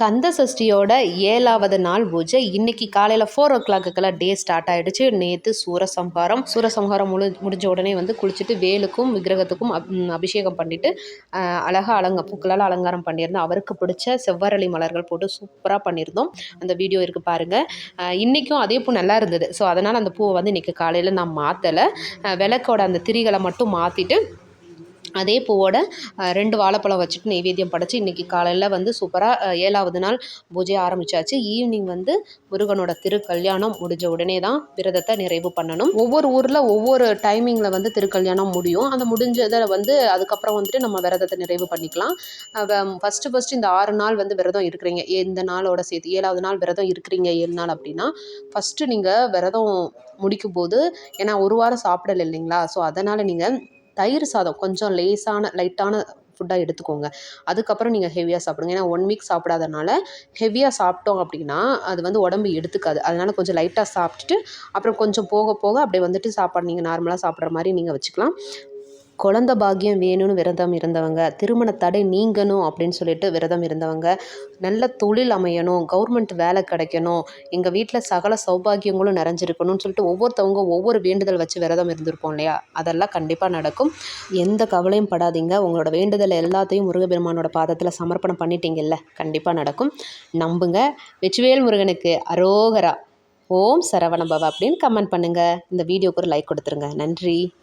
கந்த சஷ்டியோட ஏழாவது நாள் பூஜை. இன்னைக்கு காலையில் ஃபோர் ஓ கிளாக்குக்கெல்லாம் டே ஸ்டார்ட் ஆகிடுச்சு நேற்று சூரசம்ஹாரம். சூரசம்ஹாரம் முழு முடிஞ்ச உடனே வந்து குளிச்சுட்டு வேலுக்கும் விக்கிரகத்துக்கும் அபிஷேகம் பண்ணிவிட்டு அழகாக அலங்க பூக்களால் அலங்காரம் பண்ணியிருந்தோம். அவருக்கு பிடிச்ச செவ்வரளி மலர்கள் போட்டு சூப்பராக பண்ணியிருந்தோம். அந்த வீடியோ இருக்குது பாருங்கள் இன்றைக்கும் அதே பூ நல்லா இருந்தது. ஸோ அதனால் அந்த பூவை வந்து இன்றைக்கி காலையில் நான் மாற்றலை விளக்கோட அந்த திரிகளை மட்டும் மாற்றிட்டு அதே பூவோட ரெண்டு வாழைப்பழம் வச்சுட்டு நெய்வேத்தியம் படைச்சி இன்றைக்கி காலையில் வந்து சூப்பராக ஏழாவது நாள் பூஜை ஆரம்பித்தாச்சு ஈவினிங் வந்து முருகனோட திருக்கல்யாணம் முடிஞ்ச உடனே தான் விரதத்தை நிறைவு பண்ணணும். ஒவ்வொரு ஊரில் ஒவ்வொரு டைமிங்கில் வந்து திருக்கல்யாணம் முடியும். அந்த முடிஞ்சதை வந்து அதுக்கப்புறம் வந்துட்டு நம்ம விரதத்தை நிறைவு பண்ணிக்கலாம். ஃபஸ்ட்டு ஃபஸ்ட்டு இந்த ஆறு நாள் வந்து விரதம் இருக்கிறீங்க. இந்த நாளோட சேர்த்து ஏழாவது நாள் விரதம் இருக்கிறீங்க ஏழு நாள் அப்படின்னா ஃபஸ்ட்டு நீங்கள் விரதம் முடிக்கும் போது ஏன்னா ஒரு வாரம் சாப்பிடல இல்லைங்களா? ஸோ அதனால் நீங்கள் தயிர் சாதம் கொஞ்சம் லேசான லைட்டான ஃபுட்டாக எடுத்துக்கோங்க. அதுக்கப்புறம் நீங்கள் ஹெவியாக சாப்பிடுங்க. ஏன்னா ஒன் வீக் சாப்பிடாதனால ஹெவியாக சாப்பிட்டோம் அப்படின்னா அது வந்து உடம்பு எடுத்துக்காது. அதனால் கொஞ்சம் லைட்டாக சாப்பிட்டுட்டு அப்புறம் கொஞ்சம் போக போக அப்படியே வந்துட்டு சாப்பாடு நீங்கள் நார்மலாக சாப்பிட்ற மாதிரி நீங்கள் வச்சுக்கலாம். குழந்த பாக்கியம் வேணும்னு விரதம் இருந்தவங்க திருமண தடை நீங்கணும் அப்படின்னு சொல்லிட்டு விரதம் இருந்தவங்க நல்ல தொழில் அமையணும் கவர்மெண்ட் வேலை கிடைக்கணும் எங்கள் வீட்டில் சகல சௌபாகியங்களும் நிறைஞ்சிருக்கணும்னு சொல்லிட்டு ஒவ்வொருத்தவங்க ஒவ்வொரு வேண்டுதல் வச்சு விரதம் இருந்திருப்போம் இல்லையா? அதெல்லாம் கண்டிப்பாக நடக்கும். எந்த கவலையும் படாதீங்க. உங்களோட வேண்டுதல் எல்லாத்தையும் முருகபெருமானோட பாதத்தில் சமர்ப்பணம் பண்ணிட்டீங்கல்ல? கண்டிப்பாக நடக்கும். நம்புங்க. வெச்சுவேல் முருகனுக்கு அரோகரா. ஓம் சரவணபவா அப்படின்னு கமெண்ட் பண்ணுங்கள் இந்த வீடியோக்கு ஒரு லைக் கொடுத்துருங்க. நன்றி.